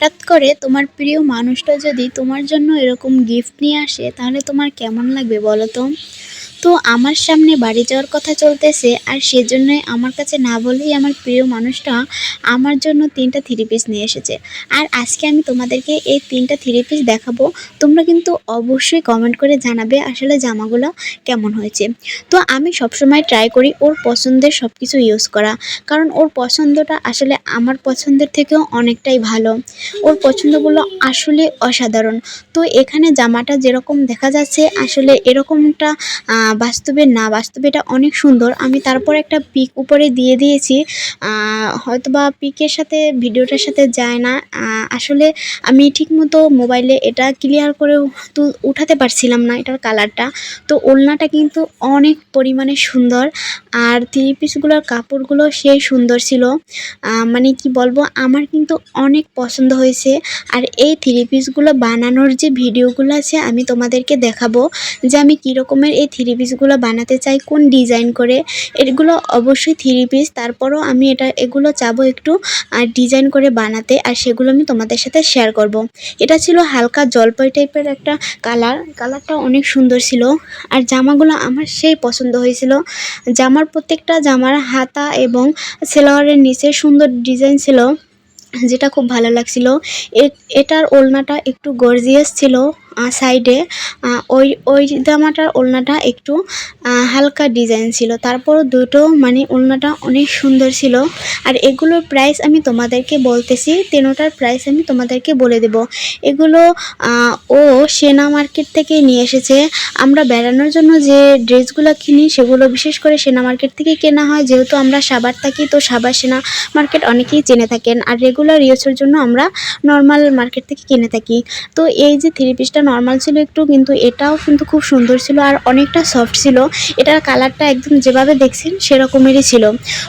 হঠাৎ করে তোমার প্রিয় মানুষটা যদি তোমার জন্য এরকম গিফট নিয়ে আসে, তাহলে তোমার কেমন লাগবে বলো তো? তো আমার সামনে বাড়ি যাওয়ার কথা চলতেছে আর সেজন্যই আমার কাছে না বলেই আমার প্রিয় মানুষটা আমার জন্য তিনটা থ্রি পিস নিয়ে এসেছে। আর আজকে আমি তোমাদেরকে এই তিনটা থ্রি পিস দেখাবো। তোমরা কিন্তু অবশ্যই কমেন্ট করে জানাবে আসলে জামাগুলো কেমন হয়েছে। তো আমি সবসময় ট্রাই করি ওর পছন্দের সব কিছু ইউজ করা। কারণ ওর পছন্দটা আসলে আমার পছন্দের থেকেও অনেকটাই ভালো। ওর পছন্দগুলো আসলে অসাধারণ। তো এখানে জামাটা যেরকম দেখা যাচ্ছে আসলে এরকমটা বাস্তবে না বাস্তবে এটা অনেক সুন্দর। আমি তারপর একটা পিক উপরে দিয়ে দিয়েছি। আহ, হয়তোবা পিকের সাথে ভিডিওটার সাথে যায় না। আসলে আমি ঠিকমতো মোবাইলে এটা ক্লিয়ার করে তু- উঠাতে পারছিলাম না এটার কালারটা। তো ওলনাটা কিন্তু অনেক পরিমাণে সুন্দর। আর থ্রি পিসগুলোর কাপড়গুলো সেই সুন্দর ছিল। মানে কি বলব আমার কিন্তু অনেক পছন্দ হয়েছে। আর এই থ্রি পিসগুলো বানানোর যে ভিডিওগুলো আছে আমি তোমাদেরকে দেখাবো যে আমি কী রকমের এই থ্রি পিসগুলো বানাতে চাই, কোন ডিজাইন করে। এগুলো অবশ্যই থ্রি পিস তারপরও আমি এটা, এগুলো চাবো একটু, আর ডিজাইন করে বানাতে, আর সেগুলো আমি তোমাদের সাথে শেয়ার করব। এটা ছিল হালকা জলপাই টাইপের একটা কালার কালারটা অনেক সুন্দর ছিল, আর জামাগুলো আমার সেই পছন্দ হয়েছিল। জামার প্রত্যেকটা জামার হাতা এবং সেলোয়ারের নিচে সুন্দর ডিজাইন ছিল, যেটা খুব ভালো লাগছিল। এটার ওড়নাটা একটু গর্জিয়াস ছিল। সাইডে ওই ওই জামাটার ওলনাটা একটু হালকা ডিজাইন ছিল। তারপর দুটো মানে ওড়নাটা অনেক সুন্দর ছিল। আর এগুলোর প্রাইস আমি তোমাদেরকে বলতেছি তেনোটার প্রাইস আমি তোমাদেরকে বলে দেব। এগুলো ও সেনা মার্কেট থেকে নিয়ে এসেছে। আমরা বেড়ানোর জন্য যে ড্রেসগুলো কিনি, সেগুলো বিশেষ করে সেনা মার্কেট থেকে কেনা হয়। যেহেতু আমরা সাবার থাকি, তো সাবার সেনা মার্কেট অনেকেই চেনে থাকেন। আর রেগুলার ইউজের জন্য আমরা নর্মাল মার্কেট থেকে কিনে থাকি। তো এই যে থ্রি পিসটা নর্মাল ছিল একটু, কিন্তু এটাও কিন্তু খুব সুন্দর ছিল আর অনেকটা সফট ছিল। এটার কালারটা একদম যেভাবে দেখছেন সেরকমেরই ছিল।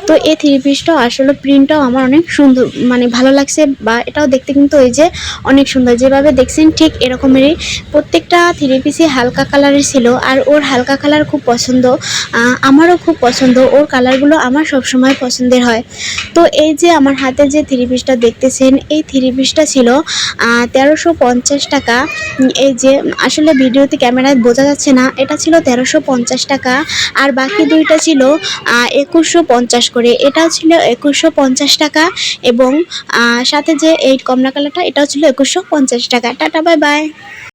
তো এই থ্রি পিসটাও আসলে প্রিন্টটাও আমার অনেক সুন্দর মানে ভালো লাগছে বা এটাও দেখতে কিন্তু ওই যে অনেক সুন্দর। যেভাবে দেখছেন ঠিক এরকমেরই। প্রত্যেকটা থ্রি পিসই হালকা কালারের ছিল আর ওর হালকা কালার খুব পছন্দ। আমারও খুব পছন্দ। ওর কালারগুলো আমার সবসময় পছন্দের হয়। তো এই যে আমার হাতে যে থ্রি পিসটা দেখতেছেন, এই থ্রি পিসটা ছিল তেরোশো টাকা। এই যে, আসলে ভিডিওতে ক্যামেরায় বোঝা যাচ্ছে না, এটা ছিল তেরোশো পঞ্চাশ টাকা, আর বাকি দুইটা ছিল একুশশো পঞ্চাশ করে। এটাও ছিল একুশশো পঞ্চাশ টাকা এবং সাথে যে এই কমলা কালারটা, এটাও ছিল একুশশো পঞ্চাশ টাকা। Tata, bye bye.